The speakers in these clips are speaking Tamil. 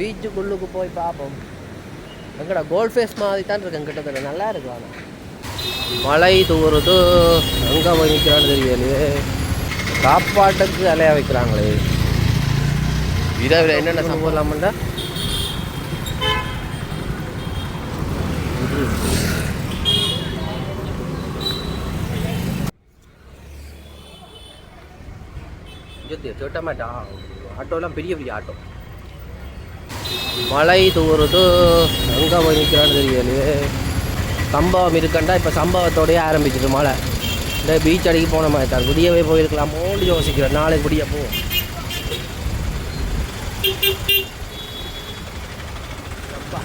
பீச்சுக்குள்ளுக்கு போய் பார்ப்போம் எங்கடா கோல்ட் ஃபேஸ் மாதிரி தான் இருக்கு. கிட்டத்தட்ட நல்லா இருக்கு ஆனால் மழை தூறுது எங்கே போய் நிற்கிறான்னு தெரியலையே. சாப்பாட்டுக்கு அலைய வைக்கிறாங்களே. இரவில் என்னென்ன சம்பவம்லாமண்டா சேட்டமாட்டா ஆட்டோலாம் பெரிய பெரிய ஆட்டோ. மழை தூறுது எங்கே போய் நிற்கிறான்னு தெரியலையே. சம்பவம் இருக்கண்டா இப்போ சம்பவத்தோடையே ஆரம்பிச்சிட்டு மழை இந்த பீச் அடிக்க போன மாதிரி தான். விடியவே போயிருக்கலாமோன்னு யோசிக்கிறேன். நாளைக்கு விடிய போவோம் அப்பா.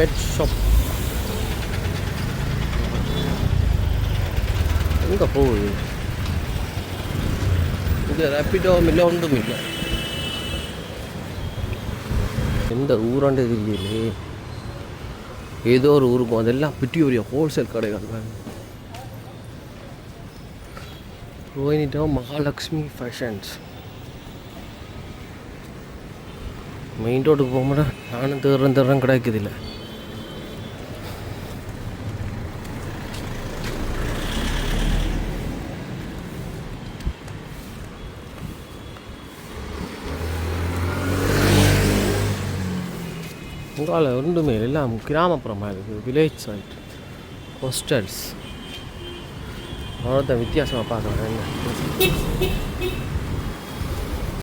பெட் ஷாப் எங்கே போகுது? இங்கே ரேப்பிடோ இல்லை ஒன்றும் இல்லை. எந்த ஊராண்டு தெரியலையே ஏதோ ஒரு ஊருக்கும் அதெல்லாம் பெரிய பெரிய ஹோல்சேல் கடைகள் தான் ரோஹினிட்டோ மகாலட்சுமி ஃபேஷன்ஸ் மெயின் ரோட்டுக்கு போகும்போது நானும் தேர்றேன் தேர்றேன் கிடைக்குது இல்லை. பெங்கால் ஒன்றுமே இல்லை. எல்லாம் கிராமப்புறமாக இருக்குது. வில்லேஜ் சைட் ஹோஸ்டல்ஸ் அவ்வளோதான் வித்தியாசமாக பார்க்குறேன்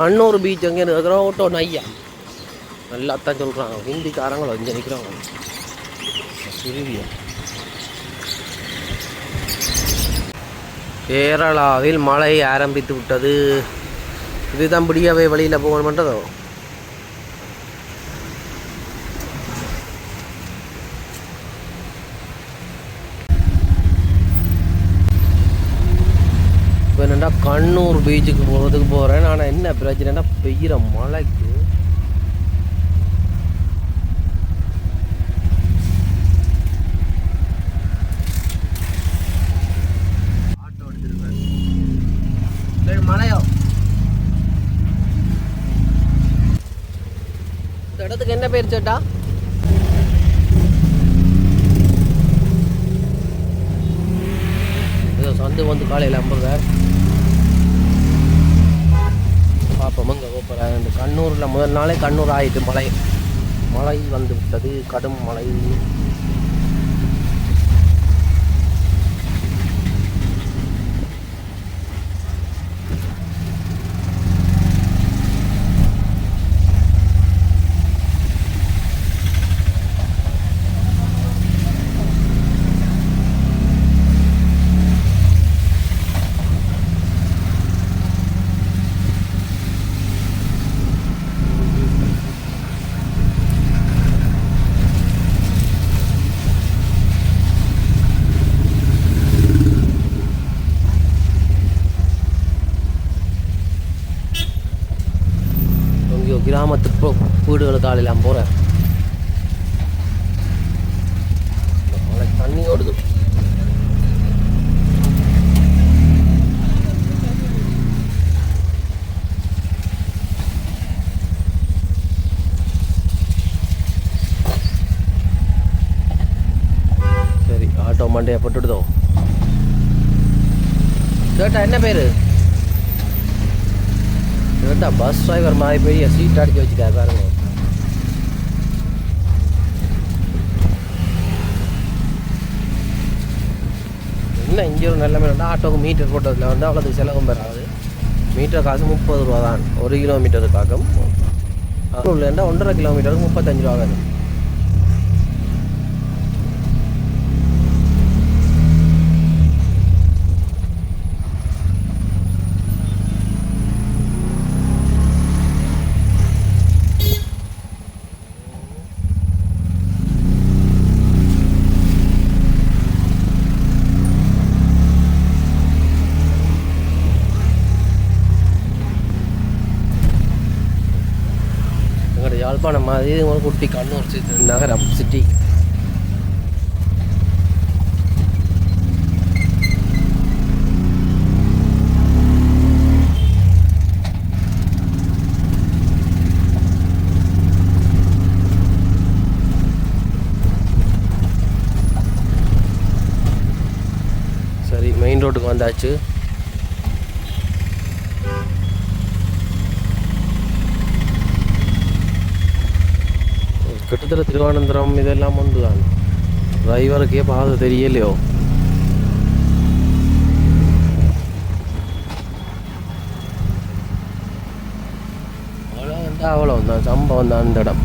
அன்னூர் பீச் அங்கே இருக்கிற ஓட்டோ நையா? நல்லா தான் சொல்கிறாங்க ஹிந்திக்காரங்களோ இங்கே நிற்கிறாங்க சிறுவியா கேரளாவில் மழை ஆரம்பித்து விட்டது. இதுதான் பிடிக்கவே வழியில் போகணுமன்றதோ இப்போ என்னடா கண்ணூர் பீச்சுக்கு போகிறதுக்கு போகிறேன் ஆனால் என்ன பிரச்சனைனா பெய்கிற மழைக்கு இடத்துக்கு என்ன பேர் சேட்டா? சந்து வந்து காலையில் ஐம்பது பார்ப்போம் இங்கே இந்த கண்ணூரில் முதல் நாளே கண்ணூர் ஆயிட்டு மழை. மழை வந்து விட்டது கடும் மழை. கிராமத்து போ வீடுகளுக்கு ஆளெல்லாம் போகிறேன் தண்ணி ஓடுது. சரி ஆட்டோ மண்டையை போட்டுடுதோ கேட்டா என்ன பேர்? கேட்டா பஸ் டிரைவர் மாதிரி பெரிய சீட் அடிச்சு வச்சுட்டா பாருங்க என்ன இங்கே ஒரு நல்ல மேலே ஆட்டோக்கு மீட்டர் போட்டதில் வந்து அவ்வளோதுக்கு செலவும் பெறாது மீட்டர் காசு முப்பது ரூபா தான் ஒரு கிலோமீட்டருக்காகும் உள்ளேண்டா ஒன்றரை கிலோமீட்டருக்கு முப்பத்தஞ்சு ரூபா வேணும் எங்களோட யாழ்ப்பாணம் மாதிரி குட்டி கண்ணூர் சேர்த்து நகரம் சிட்டி சரி மெயின் ரோட்டுக்கு வந்தாச்சு. கிட்டத்தட்ட திருவனந்தபுரம் இதெல்லாம் வந்து தான் டிரைவருக்கே பாதை தெரியலையோ? அவ்வளோ வந்தால் அவ்வளோ தான் சம்பவம் தான் அந்த இடம்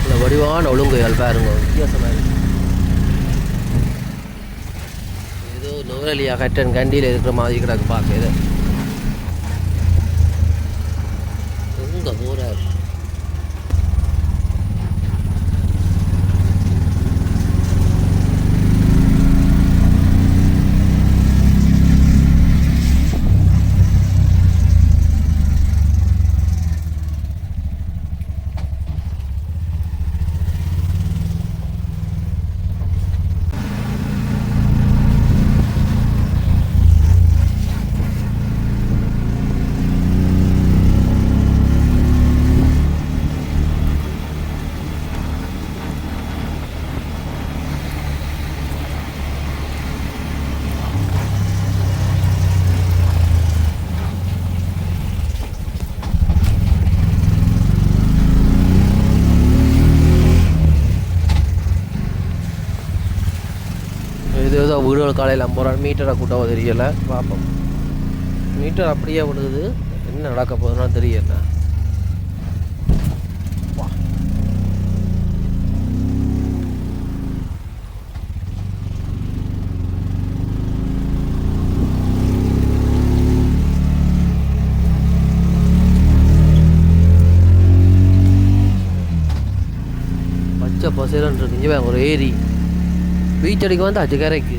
இந்த வடிவான ஒழுங்குகள் பாருங்க வித்தியாசமாக இருக்கு ஏதோ நுவரலியா கட்டன் கண்டியில் இருக்கிற மாதிரி கிடக்கு பார்க்க இது. எங்க போறார் இது காலையில் ஐம்பது ரூபா மீட்டரை கூட்டவோ தெரியலை. பார்ப்போம் மீட்டர் அப்படியே விடுது என்ன நடக்க போகுதுன்னா தெரியல. பச்சை பசேலன்னு இருக்கு. ஒரு ஏரி. பீச் அடிக்க வந்து அச்சு கரைக்கு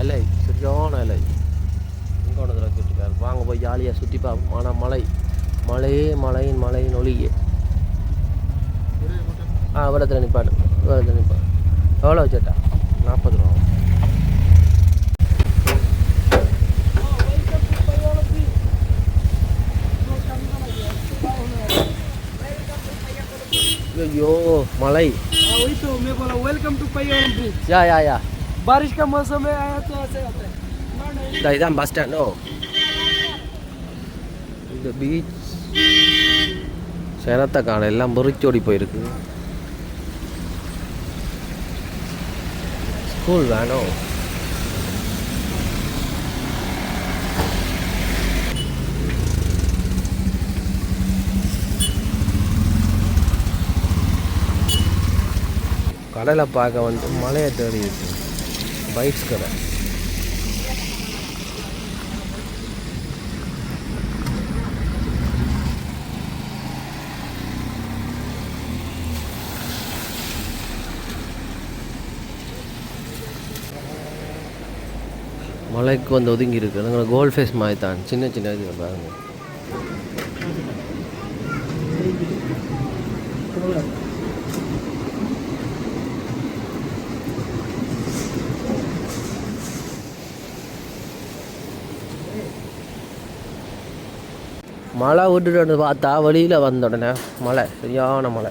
அலை சரியான அலை. கும்பகோணத்தில் வச்சுருக்காரு வாங்க போய் ஜாலியாக சுற்றி பார்ப்போம். ஆனால் மலை மலையே மலையின் மலையின் ஒளியே. ஆ விளத்தில் நிற்பாடு விளத்தில் நிற்பாடு எவ்வளோ வச்சுட்டா நாற்பது ரூபா. ஐயோ மலை. யா யா யா. बारिश का मौसम है आया तो ऐसे होता है ना, नहीं। இந்த இதான் பஸ் ஸ்டாண்டோ இந்த பீச் சேனத்தை காண எல்லாம் முறிச்சோடி போயிருக்கு ஸ்கூல் வேணும் கடலை பார்க்க வந்து மலையை தேடி இருக்கு பைக்ஸ் கடை. மலைக்கு வந்து ஒதுங்கி இருக்குது நாங்கள் கோல்ட் ஃபேஸ் மாதிரி தான் சின்ன சின்ன இது பாருங்க. மழை விட்டுட்டு வந்து பார்த்தா வெளியில் வந்த உடனே மழை சரியான மழை.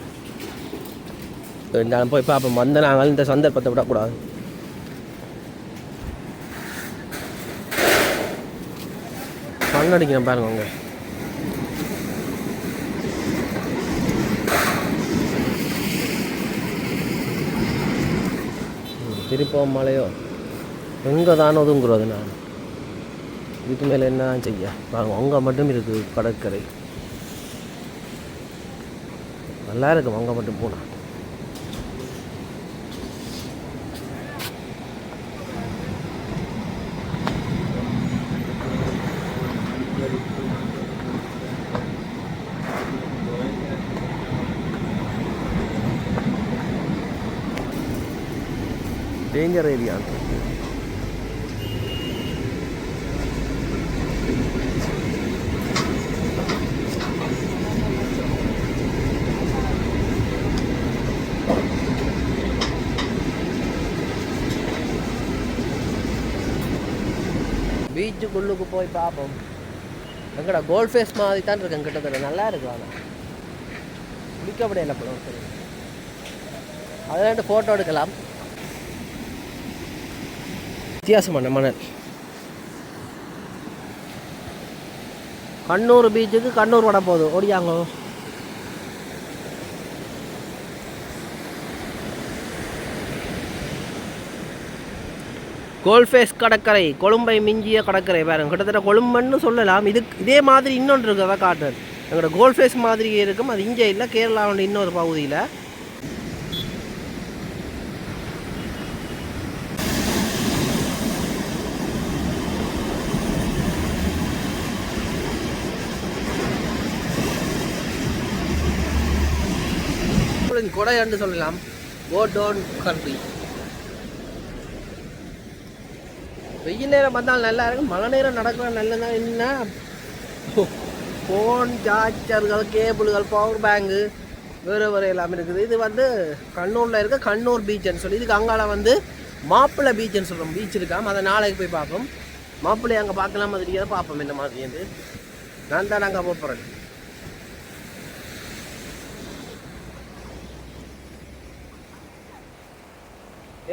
இருந்தாலும் போய் பார்ப்போம் வந்த நாங்கள் இந்த சந்தர்ப்பத்தை விடக்கூடாது. ஃபன் பாருங்க உங்கள் திருப்பம் மலையோ எங்கே தான் ஒதுங்குறது நான்? இதுக்கு மேலே என்ன செய்ய? பாருங்க உங்கள் மட்டும் இருக்குது கடற்கரை. நல்லா இருக்கும் உங்கள் மட்டும் போனால் டேஞ்சர் ஏரியா பீச்சுக்குள்ளுக்கு போய் பார்ப்போம் எங்கடா கோல்ட் ஃபேஸ் மாதிரி தான் இருக்கு கிட்டத்தட்ட நல்லா இருக்கு ஆனால் குளிக்க முடியல படம் சரி அதில் ஃபோட்டோ எடுக்கலாம். வித்தியாசமான மணல்? கண்ணூர் பீச்சுக்கு கண்ணூர் வட போகுது. ஓடியாங்கோ. கோல்ஃபேஸ் கடற்கரை கொழும்பை மிஞ்சிய கடற்கரை. வேறு கிட்டத்தட்ட கொழும்புன்னு சொல்லலாம். இது இதே மாதிரி இன்னொன்று இருக்குது காட்டுறது. எங்களோட கோல்ஃபேஸ் மாதிரி இருக்கும். அது இங்கே இல்லை கேரளாவோட இன்னொரு பகுதியில். கொடை என்று சொல்லலாம். கோ டோன் கண்ட்ரி வெயில் நேரம் பார்த்தாலும் நல்லா இருக்கும். மழை நேரம் நடக்கிற நல்லதான் என்ன? ஃபோன் சார்ஜர்கள் கேபிள்கள் பவர் பேங்கு வேறு வேறு எல்லாமே இருக்குது. இது வந்து கண்ணூரில் இருக்க கண்ணூர் பீச்னு சொல்லி இதுக்கு அங்கால வந்து மாப்பிள்ளை பீச்னு சொல்கிறோம் பீச் இருக்காம அதை நாளைக்கு போய் பார்ப்போம். மாப்பிள்ளை அங்கே பார்க்கலாம். மாதிரி பார்ப்போம் இந்த மாதிரி வந்து நான் தான் அங்கே போகிறேன்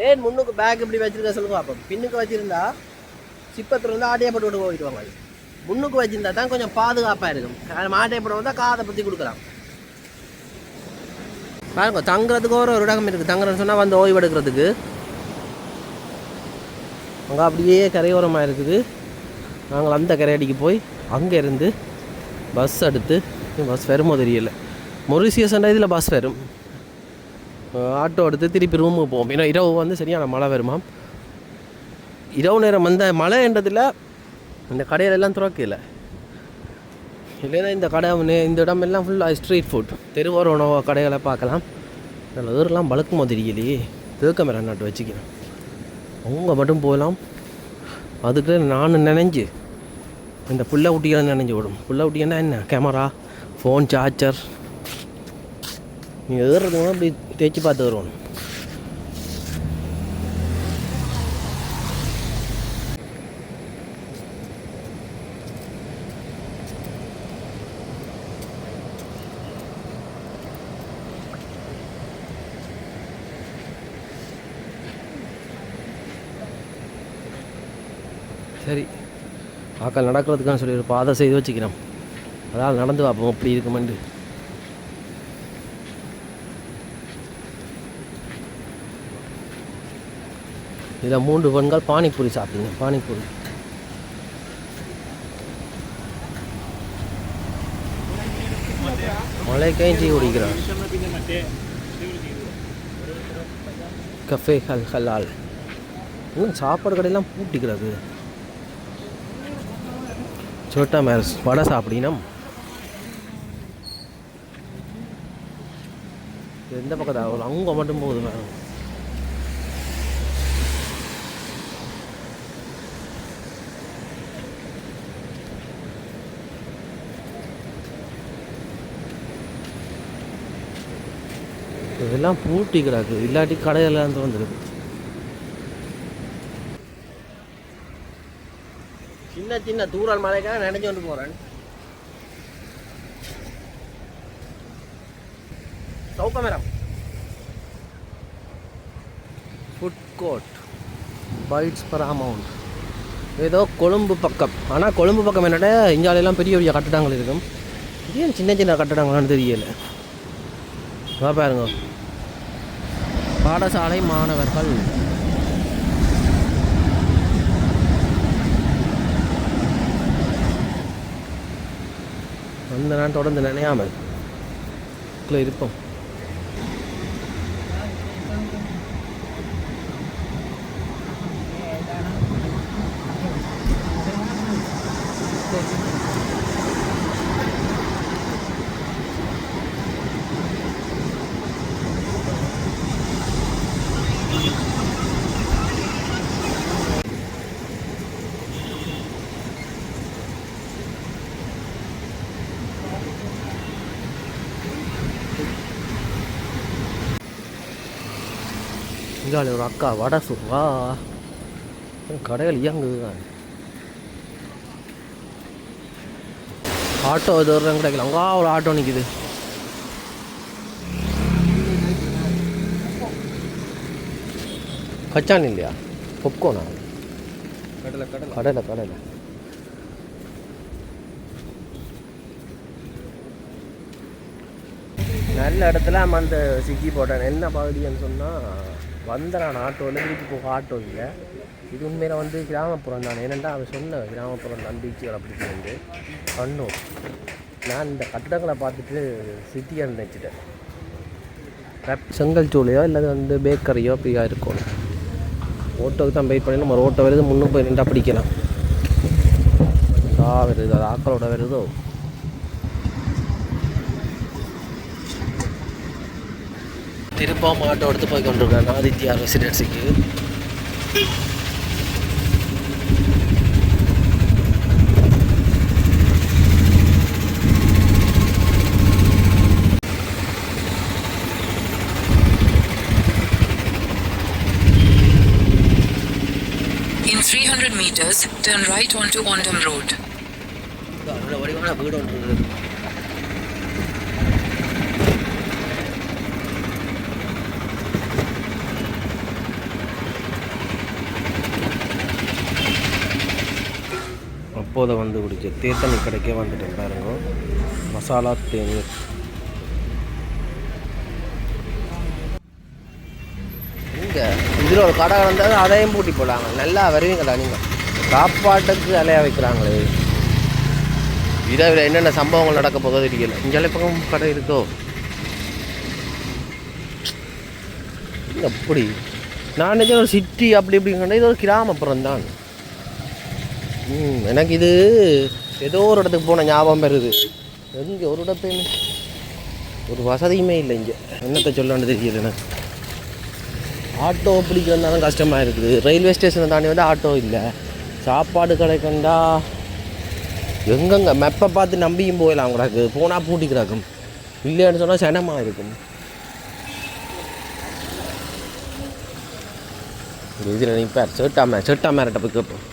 ஏன் முன்னுக்கு பேக் இப்படி வச்சிருக்க சொல்லுங்க பார்ப்போம் பின்னுக்கு வச்சிருந்தா சிப்பத்தில் இருந்து ஆட்டையை போட்டு விட்டு போயிடுவாங்க. முன்னுக்கு வச்சிருந்தா தான் கொஞ்சம் பாதுகாப்பாக இருக்கும். அது மாட்டையை போட வந்தால் காதை பற்றி கொடுக்குறான் பாருங்க தங்குறதுக்கு ஒரு ஒரு இடம் இருக்குது தங்குறதுன்னு சொன்னால் வந்து ஓய்வு எடுக்கிறதுக்கு. அங்கே அப்படியே கரையோரமாக இருக்குது. நாங்கள் அந்த கரையடிக்கு போய் அங்கே இருந்து பஸ் எடுத்து பஸ் வருமோ தெரியல. மொரிசியஸ்ன்ற இதில் பஸ் வரும். ஆட்டோ எடுத்து திருப்பி ரூமுக்கு போவோம். ஏன்னா இரவு வந்து சரியான மழை வருமா? இரவு நேரம் வந்த மழைன்றதில் இந்த கடையிலெல்லாம் துறக்கல. இல்லைன்னா இந்த கடை இந்த இந்த இடமெல்லாம் ஃபுல்லாக ஸ்ட்ரீட் ஃபுட் தெருவோர உணவு கடைகளை பார்க்கலாம். அதில் ஊரெலாம் பழுக்குமோ தெரியலையே. தேக்கமேரா நாட்டு வச்சுக்கிறேன். அவங்க மட்டும் போகலாம். அதுக்கு நான் நினைஞ்சு இந்த புள்ள குட்டிகளை நினைஞ்சு விடும் புள்ள குட்டிங்கன்னா என்ன? கேமரா ஃபோன் சார்ஜர் நீங்கள் ஏறுறதுனா அப்படி தேய்ச்சி பார்த்து வருவோம் சரி ஆக்கள் நடக்கிறதுக்கான சொல்லி ஒரு பாதை செய்து வச்சுக்கிறோம் அதாவது நடந்து பார்ப்போம் எப்படி இருக்குமெண்டு இதில் மூன்று பெண்கள் பானிபூரி சாப்பிடுங்க பானிபூரி. மழை டீ குடிக்கிறார். கஃபே ஹல் ஹலால். இன்னும் சாப்பாடு கடையெல்லாம் பூட்டிக்கிறது. சோட்டா மேரஸ் வடை சாப்பிடினோம். எந்த பக்கத்தில் ஆகல அவங்க மட்டும் போகுது மேடம். இதெல்லாம் பூட்டி கிடக்கு இல்லாட்டி கடையெல்லாம் திறந்துருக்கு சின்ன சின்ன தூரல் மலைக்காக நினைச்சு கொண்டு போறேன். சவுக்க madam food court bites per amount ஏதோ கொழும்பு பக்கம். ஆனால் கொழும்பு பக்கம் என்னடா? இந்தியாவிலலாம் பெரிய பெரிய கட்டடங்கள் இருக்கும். ஏன் சின்ன சின்ன கட்டடங்கள்னு தெரியல. பாருங்க. பாடசாலை மாணவர்கள். வந்து நான் தொடர்ந்து நினையாமல். இருப்போம். இங்கே ஒரு அக்கா வடை சுடுவா கடைகள் இயங்குது தான் ஆட்டோ இது ஒரு கிடைக்கல. அங்கே ஒரு ஆட்டோ நிற்குது கச்சான் இல்லையா? பொப்கோனா கடலை கடலை. கடலை கடலை. நல்ல இடத்துல அந்த சிக்கி போட்டேன். என்ன பகுதின்னு சொன்னால் வந்த நான் ஆட்டோவில் திருப்பி போக ஆட்டோ இல்லை. இது உண்மையில் வந்து கிராமப்புறம் தான். ஏனெண்டா அவன் சொன்ன கிராமப்புறம் தான் பீச்சுகள் அப்படின்னு வந்து கண்ணூர் நான் இந்த கட்டடங்களை பார்த்துட்டு சிட்டியாக நினச்சிட்டேன். செங்கல் சூளையோ இல்லை வந்து பேக்கரியோ அப்படியா இருக்கும். ஓட்டோவுக்கு தான் வெயிட் பண்ணி நம்ம ஒரு ஓட்டோ வருது முன்னும் போய் நின்றா பிடிக்கலாம். வருது. அது ஆக்களோட வருதோ? திருப்பம் ஆட்டோ எடுத்து போய் கொண்டிருக்கேன் Aditya ரெசிடென்சிக்கு. In 300 meters, turn right onto Ondam Road. வீடு ஒன்று இருக்குது அப்போதை வந்து குடிச்சு தேத்தனி கடைக்கே வந்துட்டேன் பாருங்க. மசாலா தேநீர். இங்கே இதில் ஒரு கடை இருந்தால் அதையும் பூட்டி போடலாங்க. நல்லா வருவீங்களா நீங்கள் சாப்பாட்டுக்கு அலையா வைக்கிறாங்களே இதை விட என்னென்ன சம்பவங்கள் நடக்க போகுது தெரியல. இங்கே பக்கம் கடை இருக்கோ? அப்படி? நான் நினைச்சேன் ஒரு சிட்டி அப்படி இப்படிங்கிற இது ஒரு கிராமப்புறம் தான் ம் எனக்கு இது ஏதோ ஒரு இடத்துக்கு போன ஞாபகம் வருது. எங்கே ஒரு இடத்துல ஒரு வசதியுமே இல்லை இங்கே. என்னத்தை சொல்லணும்னு தெரியல எனக்கு. ஆட்டோ பிடிக்கிறதுனாலும் கஷ்டமாக இருக்குது. ரயில்வே ஸ்டேஷனை தாண்டி வந்து ஆட்டோ இல்லை. சாப்பாடு கிடைக்கண்டா எங்கெங்க மெப்பை பார்த்து நம்பியும் போயிடலாம் கிடக்கு. போனால் பூட்டி கிடக்கும். இல்லைன்னு சொன்னால் சனமாக இருக்கும். இதில் நிற்பார் சேட்டாம சேட்டாமேர்கிட்ட போய் கேட்போம்.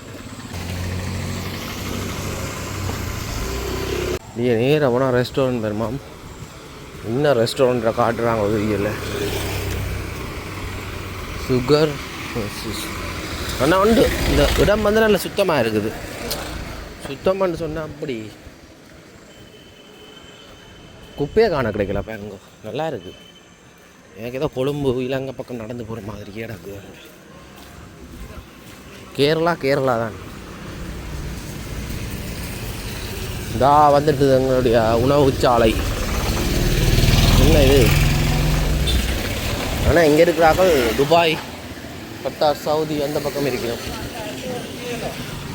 இங்கே நேராக போனால் ரெஸ்டாரண்ட் பெருமாம் என்ன ரெஸ்டாரண்ட்டில் காட்டுறாங்க வீடியோவில் சுகர் ஆனால் உண்டு. இந்த இடம் வந்து நல்ல சுத்தமாக இருக்குது. சுத்தமானு சொன்னால் அப்படி. குப்பையே காண கிடைக்கல பாருங்க. நல்லா இருக்குது எனக்கு ஏதோ கொழும்பு இலங்கை பக்கம் நடந்து போகிற மாதிரியே கிடக்கு கேரளா கேரளா தான். இதா வந்துட்டு எங்களுடைய உணவு சாலை. என்ன இது? ஆனால் இங்கே இருக்கிறார்கள் துபாய் கத்தார் சவுதி அந்த பக்கம் இருக்கிறோம்?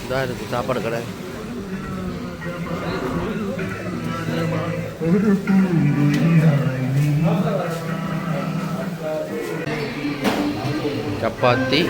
இதாக இருக்குது சாப்பாடு கடை. சப்பாத்தி